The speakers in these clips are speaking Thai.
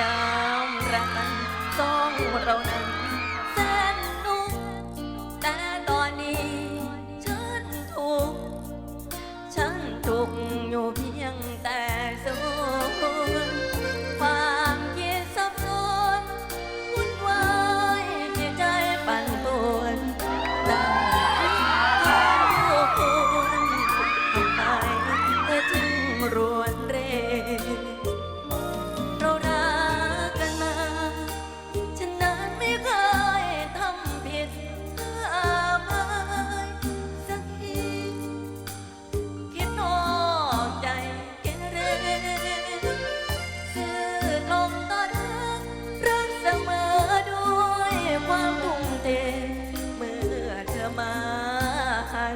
ย มาให้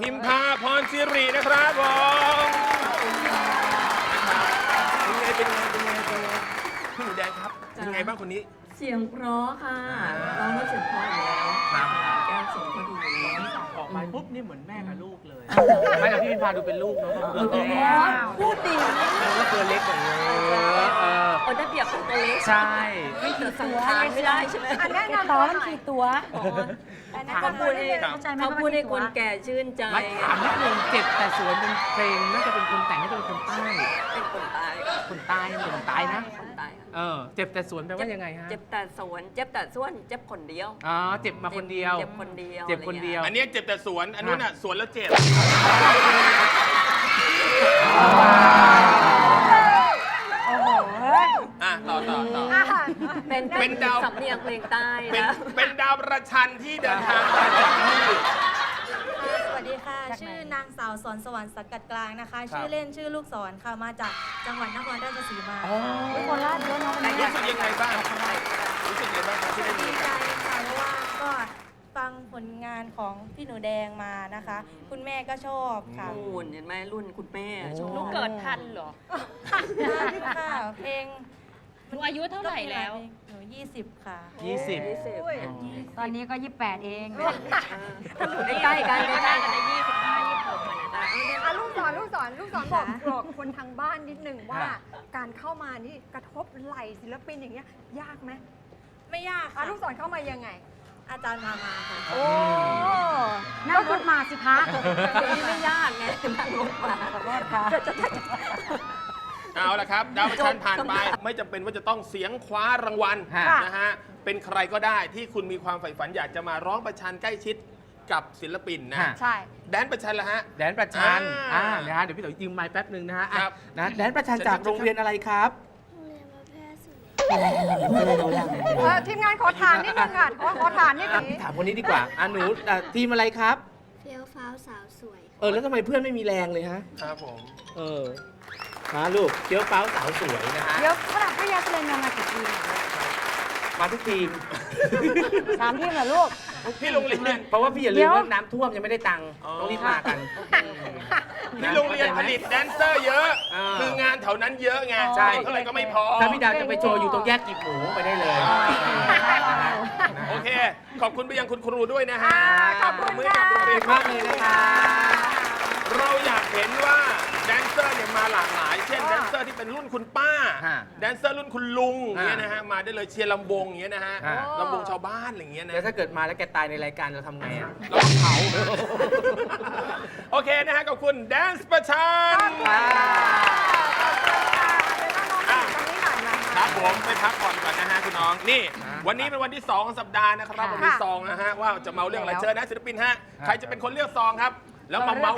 พิมพาพรสิรินะครับผมนะครับเป็นไงเป็นไงเป็นไงเป็นไงพี่หนูแดงครับ เป็นไงบ้างคนนี้ เสียงเพราะค่ะร้องแล้วเสียงเพราะอยู่แล้ว ครับ ปปุ๊บนี่เหมือนแม่กับลูกเลยไม่แต่พี่พิมพาดูเป็นลูกเนาะโอ้โหพูดดีมันก็ตัวเล็กกว่าเยอะเออเอาได้เปรียบของตัวเล็กใช่ไม่เกิดสั่งทานไม่ได้ใช่ไหมอันแนะนำตัวมันกี่ตัวเขาพูดให้ครับเขาพูดให้คนแก่ชื่นใจไม่ถามนิดนึงเจ็บแต่สวนเป็นเพลงน่าจะเป็นคนแต่งน่าจะเป็นคนใต้เป็นคนตาย คนใต้เป็นคนใต้นะ คนตายเออ เจ็บแต่สวนแปลว่ายังไงฮะ เจ็บแต่สวน เจ็บแต่ส่วน เจ็บคนเดียว อ๋อ เจ็บมาคนเดียว เจ็บคนเดียว เจ็บคนเดียว อันเนี้ยเจ็บแต่สวน อันนู้นอะสวนแล้วเจ็บ โอ้โหเฮ้ยอะต่อต่อต่อ เป็นเป็นดาว สำเนียงเพลงใต้เป็นนะ เป็นดาวประชันที่เดินทางมาจากที่ สวัสดีค่ะชื่อนางสาวสอนสวรรค์สักกัดกลางนะคะชื่อเล่นชื่อลูกศรค่ะ มาจากจังหวัดนครราชสีมาอ๋อโคราชเยอะเนาะวันนี้รู้สึกยังไงบ้างรู้สึกยังไงบ้างครับที่ได้มีดีโอกาใจสค่ะเพราะว่าก็ฟังผลงานของพี่หนูแดงมานะคะ คุณแม่ก็ชอบค่ะนู่นเห็นไหมรุ่นคุณแม่ชอบโอ้เกิดทันเหรอ ค่ะเพลงหนูอายุเท่าไหร่แล้วหนู 20 ค่ะยี่สิบยี่สิบ ตอนนี้ก็ 28 เองใกล้ๆกันใกล้ๆกันได้ยี่สิบห้ายี่สิบหกอะนะอะลูกสอนลูกสอนอนลูกศรบอกบอกคนทางบ้านนิดนึงว่าการเข้ามานี่กระทบไหลศิลปินอย่างเงี้ยยากไหมไม่ยากอะค่ะ ลูกศรเข้ามายังไง อาจารย์พามาค่ะโอ้นั่งรถมาสิคะไม่ยากไงนั่งรถมาขอโทษค่ะ เอาละครับ ดาวประชันผ่านไปไม่จำเป็นว่าจะต้องเสียงคว้ารางวัลค่ะ นะฮะเป็นใครก็ได้ที่คุณมีความใฝ่ฝันอยากจะมาร้องประชันใกล้ชิดกับศิลปินนะฮะใช่ แดนประชันละฮะ แดนประชันอ่าอ่านะฮะเดี๋ยวพี่เต๋อยืมไม้แป๊บหนึ่งนะฮะอะครับนะแดนประชันเชิญจากครับโรงเรียนอะไรครับเออทีมงานขอฐานนิดนึงค่ะขอขอฐานนิดอะนึงพี่ถามคนนี้ดีกว่าอะหนูอะทีมอะไรครับ เฟี้ยวฟ้าวสาวสวย เออแล้วทำไมเพื่อนไม่มีแรงเลยฮะ ครับผม เออ มาลูกเกี๊ยวเป้าสาวสวยนะฮะเดี๋ยวฝรั่งพยาเซเลนมากี่ทีมอะมาทุกทีมสามทีมเหรอลูกที่โรงเรียนเพราะว่าพี่อย่าลืเดี๋มยวว่าน้ำท่วมยังไม่ได้ตังค์อ๋อต้องรีบมากัน ที่โรงเรียนผลิตแดนเซอร์เยอะ อ่า คืองานแถวนั้นเยอะไงใช่เท่าไหร่ก็ไม่พอ ถ้าพี่ดาวจะไปโชว์อยู่ตรงแยกกีบหมูไปได้เลยโอเค ขอบคุณไปยังคุณครูด้วยนะฮะขอบคุณมือค่ะกับโรงเรียนมากเลยนะคะ เราอยาก เห็นว่าแดนเซอร์เนี่ยมาหลากหลาย เช่นแดนเซอร์ที่เป็นรุ่นคุณป้า ฮะแดนเซอร์รุ่นคุณลุงอย่างเงี้ยฮะนะฮะมาได้เลยเชียร์ลำวงอย่างเงี้ยนะฮะฮะ ลำวงชาวบ้านอะไรอย่างเงี้ยนะแล้วถ้าเกิดมาแล้วแกตายในรายการเราทำไงอะ เราก็เผา โอเคนะฮะขอบคุณแดนซ์ประชันอะตรงนี้หน่อยนะคคะรับผมไปพักผ่อนก่อนนะฮะคุณน้องนี่ วันนี้เป็นวันที่2ของสัปดาห์นะครับค่ะผมมีซองนะฮะว่าจะเมาเรื่องอะไรเชิญนะศิลปินฮะใครจะเป็นคนเลือกซองครับ แล้วมาเมา